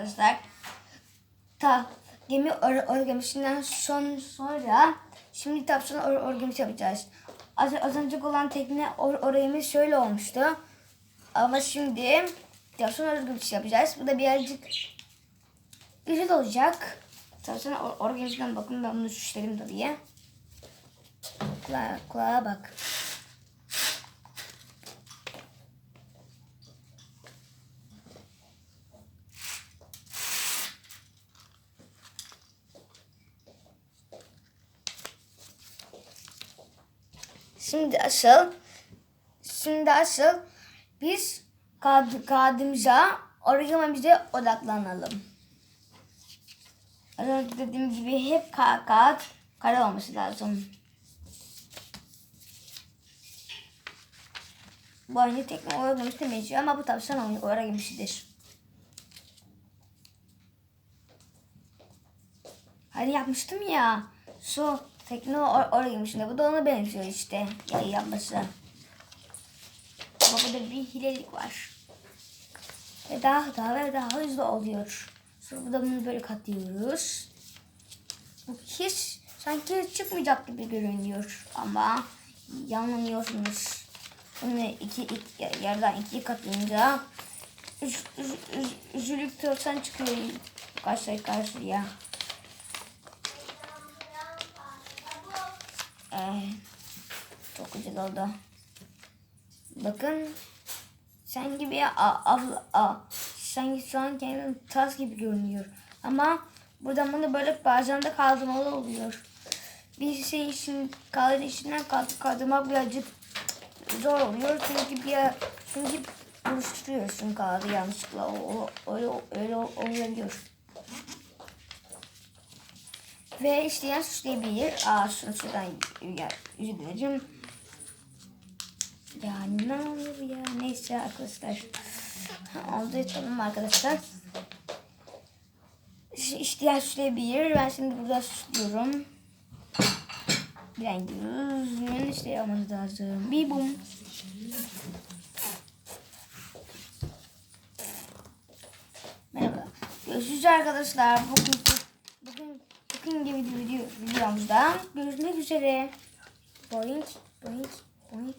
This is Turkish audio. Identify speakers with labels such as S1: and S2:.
S1: arkadaşlar. Ta gemi or organizasından son sonra şimdi tapşan or organize yapacağız. Az, az önce olan tekne or orayımız şöyle olmuştu. Ama şimdi tapşan organize yapacağız. Bu da birazcık güzel olacak. Tapşan or organizasyondan bakın ben bunu süsledim tabii. Kulağa, kulağa bak. Şimdi asıl şimdi asıl biz kağıt, kağıdımıza orijinalimize odaklanalım. Az önce dediğim gibi hep ka kağıt kare olması lazım. Bu aynı tekne oynamış benziyor ama bu tavşan oyunu oynamışıdır. Hani yapmıştım ya. Su tekne or oraya girmişti. Bu da ona benziyor işte. Yayı yapması. Ama burada bir hilelik var. Ve daha daha ve daha hızlı oluyor. Sonra burada bunu böyle katlıyoruz. Bu hiç sanki çıkmayacak gibi görünüyor. Ama yanılıyorsunuz. Bunu iki, iki yerden ikiye katlayınca üç, üç, üçlük tırsan çıkıyor karşı karşıya. Ee, çok güzel oldu. Bakın sanki bir a, a, sanki şu an kendim tas gibi görünüyor. Ama burada bunu böyle bazen de kaldırmalı oluyor. Bir şey için kaldır içinden kaldır, kaldırmak birazcık zor oluyor. Çünkü bir çünkü buruşturuyorsun kağıdı yanlışlıkla. O, o, öyle, öyle olabiliyor. Ve isteyen suçlayabilir. Aa şunu şuradan dilerim. Ya ne olur ya. Neyse arkadaşlar. Oldu tamam arkadaşlar. İsteyen suçlayabilir. Ben şimdi burada suçluyorum. An yüzünün işte yapmanız lazım. Bir bum. Merhaba. Görüşürüz arkadaşlar. Bugün bugün gibi video videomuzda görüşmek üzere. Boink boink boink.